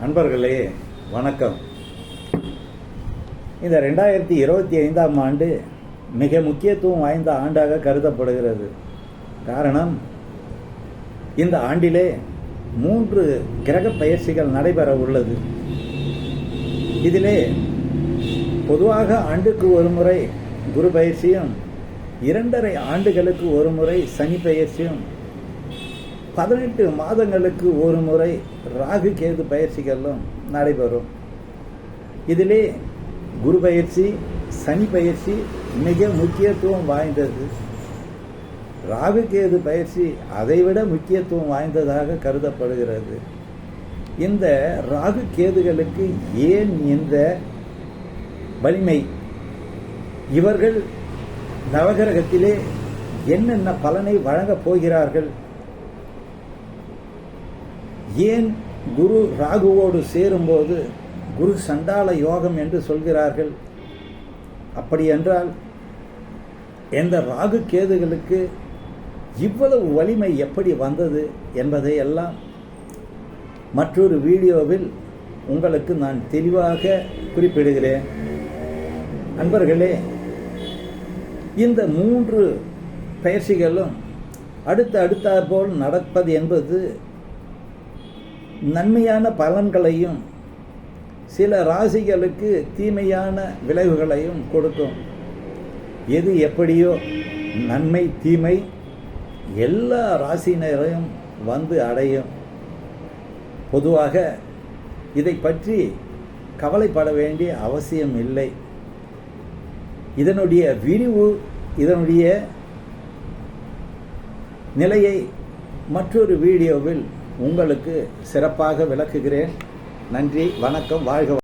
நண்பர்களே வணக்கம். இந்த ரெண்டாயிரத்தி இருபத்தி ஐந்தாம் ஆண்டு மிக முக்கியத்துவம் வாய்ந்த ஆண்டாக கருதப்படுகிறது. காரணம் இந்த ஆண்டிலே மூன்று கிரக பயிற்சிகள் நடைபெற உள்ளது. இதிலே பொதுவாக ஆண்டுக்கு ஒரு முறை குரு பயிற்சியும் இரண்டரை ஆண்டுகளுக்கு ஒரு முறை சனி பயிற்சியும் பதினெட்டு மாதங்களுக்கு ஒரு முறை ராகு கேது பயிற்சிகளும் நடைபெறும். இதிலே குரு பயிற்சி சனி பயிற்சி மிக முக்கியத்துவம் வாய்ந்தது. ராகு கேது பயிற்சி அதைவிட முக்கியத்துவம் வாய்ந்ததாக கருதப்படுகிறது. இந்த ராகு கேதுகளுக்கு ஏன் இந்த வலிமை? இவர்கள் நவகிரகத்திலே என்னென்ன பலனை வழங்கப் போகிறார்கள்? ஏன் குரு ராகுவோடு சேரும்போது குரு சண்டால யோகம் என்று சொல்கிறார்கள்? அப்படி என்றால் எந்த ராகு கேதுகளுக்கு இவ்வளவு வலிமை எப்படி வந்தது என்பதை எல்லாம் மற்றொரு வீடியோவில் உங்களுக்கு நான் தெளிவாக குறிப்பிடுகிறேன். அன்பர்களே இந்த மூன்று பயிற்சிகளும் அடுத்து அடுத்தாற்போல் நடப்பது என்பது நன்மையான பலன்களையும் சில ராசிகளுக்கு தீமையான விளைவுகளையும் கொடுக்கும். எது எப்படியோ நன்மை தீமை எல்லா ராசியினரையும் வந்து அடையும். பொதுவாக இதை பற்றி கவலைப்பட வேண்டிய அவசியம் இல்லை. இதனுடைய விரிவு இதனுடைய நிலையை மற்றொரு வீடியோவில் உங்களுக்கு சிறப்பாக விளக்குகிறேன். நன்றி வணக்கம் வாழ்க